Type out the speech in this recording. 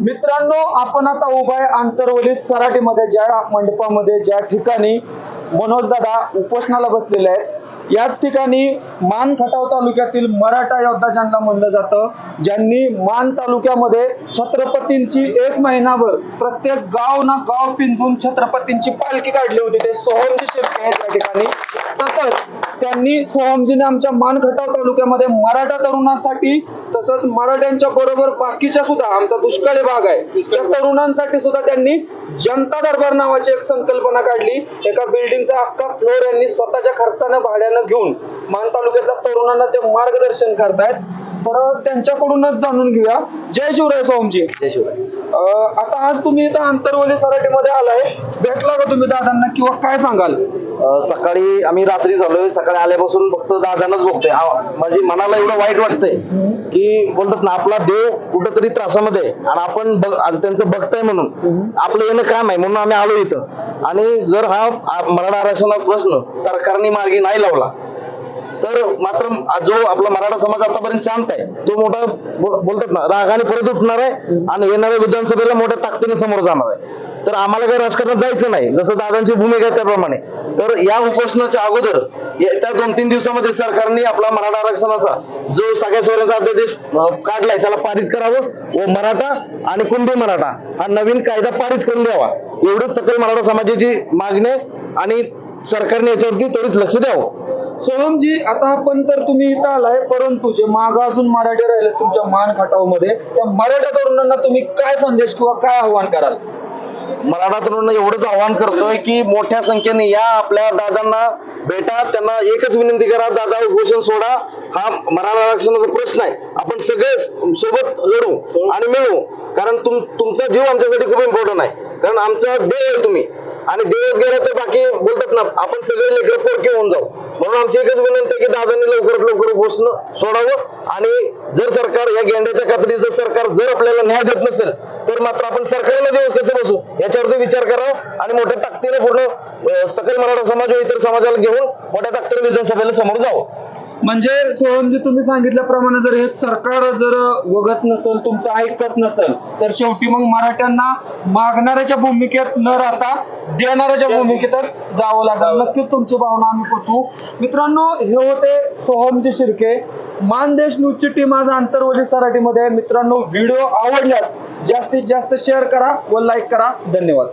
मित्रांनो आपण आता उभा आहे आंतरवली सराटीमध्ये ज्या मंडपामध्ये ज्या ठिकाणी मनोज दादा उपोषणाला बसलेले आहेत. याच ठिकाणी मान खटाव तालुक्यातील मराठा योद्धा ज्यांना म्हणलं जातं ज्यांनी मान तालुक्यामध्ये छत्रपतींची एक महिनाभर प्रत्येक गाव ना गाव पिंजून छत्रपतींची पालखी काढली होती. ते सोहमजी शिर्के आहेत या ठिकाणी. तसंच त्यांनी सोहमजीने आमच्या मान खटाव तालुक्यामध्ये मराठा तरुणांसाठी तसंच मराठ्यांच्या बरोबर बाकीच्या सुद्धा आमचा दुष्काळी भाग आहे. त्या तरुणांसाठी सुद्धा त्यांनी जनता दरबार नावाची एक संकल्पना काढली. एका बिल्डिंगचा अख्खा फ्लोर यांनी स्वतःच्या खर्चानं भाड्यानं घेऊन मान तालुक्यातल्या तरुणांना ते मार्गदर्शन करतायत. तर त्यांच्याकडूनच जाणून घेऊया. जय शिवराय सोहमजी जय शिवराय. अं, आता आज तुम्ही इथं आंतरवली सराटीमध्ये आलाय. भेटला का तुम्ही दादांना किंवा काय सांगाल? सकाळी आम्ही रात्री झालोय. सकाळी आल्यापासून फक्त दादानच बघतोय. माझी म्हणजे मनाला एवढं वाईट वाटतंय की बोलतात ना आपला देव कुठंतरी त्रासामध्ये आणि आपण त्यांचं बघताय म्हणून आपलं येणं काम आहे म्हणून आम्ही आलो इथं. आणि जर हा मराठा आरक्षणाचा प्रश्न सरकारने मार्गी नाही लावला तर मात्र जो आपला मराठा समाज आतापर्यंत शांत आहे तो मोठा बोलतात ना रागाने परत उठणार आहे आणि येणाऱ्या विधानसभेला मोठ्या ताकदीने समोर जाणार आहे. तर आम्हाला काही राजकारणात जायचं नाही. जसं दादांची भूमिका त्याप्रमाणे. तर या उपोषणाच्या अगोदर त्या दोन तीन दिवसामध्ये सरकारने आपला मराठा आरक्षणाचा जो सगळ्या सोयऱ्यांचा अध्यादेश काढलाय त्याला पारित करावं व मराठा आणि कुंभी मराठा हा नवीन कायदा पारित करून द्यावा. एवढंच सकल मराठा समाजाची मागणी आणि सरकारने याच्यावरती त्वरित लक्ष द्यावं. सोहमजी आता आपण तर तुम्ही इथं आलाय परंतु जे माग अजून मराठी राहिले तुमच्या मान खटावमध्ये त्या मराठा तरुणांना तुम्ही काय संदेश किंवा काय आव्हान कराल? मराठा तरुणांना एवढंच आव्हान करतोय की मोठ्या संख्येने या आपल्या दादांना भेटा त्यांना एकच विनंती करा दादा उपोषण सोडा. हा मराठा आरक्षणाचा प्रश्न आहे. आपण सगळेच सोबत लढू आणि मिळू. कारण तुम तुमचा जीव आमच्यासाठी खूप इम्पॉर्टंट आहे. कारण आमचा देव आहे तुम्ही. आणि देहच गेला तर बाकी बोलतात ना आपण सगळे लेकर पोरके होऊन जाऊ. म्हणून आमची एकच विनंती आहे की दादांनी लवकरात लवकर उपोषण सोडावं. आणि जर सरकार या गेंड्याच्या खात्रीत जर सरकार जर आपल्याला न्याय देत नसेल तर मात्र आपण सरकारला दिवस कसे बसू? याच्यावरती विचार करावा आणि मोठ्या ताकदीने पूर्ण सकल मराठा समाज व इतर समाजाला घेऊन मोठ्या ताकदीने विधानसभेला समोर जावं. म्हणजे सोहमजी तुम्ही सांगितल्याप्रमाणे जर हे सरकार जर वगत नसेल तुमचं ऐकत नसेल तर शेवटी मग मराठ्यांना मागणाऱ्याच्या भूमिकेत न राहता देणाऱ्याच्या भूमिकेतच जावं लागेल. नक्कीच तुमची भावना आम्ही पटवू मित्रांनो हे होते सोहमजी शिर्के. मानदेश न्यूजची टीम आज आंतरवली सराटीमध्ये आहे. मित्रांनो व्हिडिओ आवडल्यास जास्तीत जास्त शेअर करा व लाईक करा. धन्यवाद.